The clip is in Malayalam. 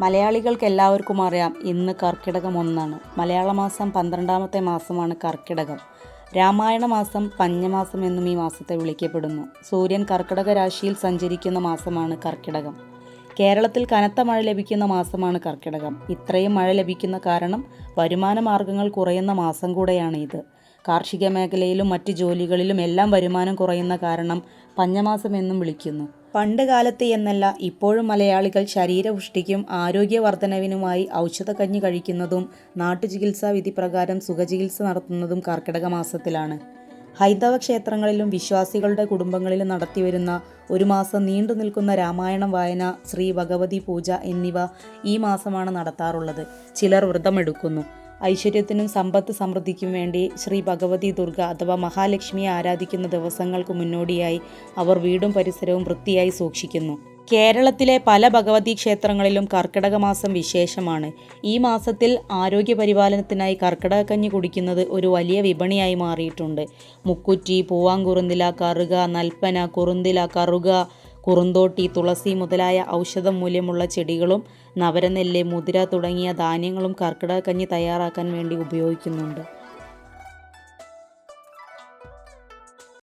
മലയാളികൾക്ക് എല്ലാവർക്കും അറിയാം ഇന്ന് കർക്കിടകം ഒന്നാണ്. മലയാള മാസം പന്ത്രണ്ടാമത്തെ മാസമാണ് കർക്കിടകം. രാമായണ മാസം പഞ്ഞമാസം എന്നും ഈ മാസത്തെ വിളിക്കപ്പെടുന്നു. സൂര്യൻ കർക്കിടക രാശിയിൽ സഞ്ചരിക്കുന്ന മാസമാണ് കർക്കിടകം. കേരളത്തിൽ കനത്ത മഴ ലഭിക്കുന്ന മാസമാണ് കർക്കിടകം. ഇത്രയും മഴ ലഭിക്കുന്ന കാരണം വരുമാന മാർഗങ്ങൾ കുറയുന്ന മാസം കൂടെയാണ് ഇത്. കാർഷിക മേഖലയിലും മറ്റ് ജോലികളിലും എല്ലാം വരുമാനം കുറയുന്ന കാരണം പഞ്ഞമാസം എന്നും വിളിക്കുന്നു. പണ്ട് കാലത്ത് എന്നല്ല ഇപ്പോഴും മലയാളികൾ ശരീരപുഷ്ടിക്കും ആരോഗ്യവർദ്ധനവിനുമായി ഔഷധക്കഞ്ഞി കഴിക്കുന്നതും നാട്ടുചികിത്സാ വിധി പ്രകാരം സുഖചികിത്സ നടത്തുന്നതും കർക്കിടക മാസത്തിലാണ്. ഹൈന്ദവ ക്ഷേത്രങ്ങളിലും വിശ്വാസികളുടെ കുടുംബങ്ങളിലും നടത്തിവരുന്ന ഒരു മാസം നീണ്ടു നിൽക്കുന്ന രാമായണം വായന ശ്രീ ഭഗവതി പൂജ എന്നിവ ഈ മാസമാണ് നടത്താറുള്ളത്. ചിലർ വ്രതമെടുക്കുന്നു. ഐശ്വര്യത്തിനും സമ്പത്ത് സമൃദ്ധിക്കും വേണ്ടി ശ്രീ ഭഗവതി ദുർഗ അഥവാ മഹാലക്ഷ്മിയെ ആരാധിക്കുന്ന ദിവസങ്ങൾക്ക് മുന്നോടിയായി അവർ വീടും പരിസരവും വൃത്തിയായി സൂക്ഷിക്കുന്നു. കേരളത്തിലെ പല ഭഗവതി ക്ഷേത്രങ്ങളിലും കർക്കിടക മാസം വിശേഷമാണ്. ഈ മാസത്തിൽ ആരോഗ്യ പരിപാലനത്തിനായി കർക്കിടക കഞ്ഞി കുടിക്കുന്നത് ഒരു വലിയ വിപണിയായി മാറിയിട്ടുണ്ട്. മുക്കുറ്റി പൂവാങ്കുറുന്തില കറുക നൽപ്പന കുറുന്തില കറുക കുറുന്തോട്ടി തുളസി മുതലായ ഔഷധ മൂല്യമുള്ള ചെടികളും നവരനെല്ല് മുതിര തുടങ്ങിയ ധാന്യങ്ങളും കർക്കിടക കഞ്ഞി തയ്യാറാക്കാൻ വേണ്ടി ഉപയോഗിക്കുന്നുണ്ട്.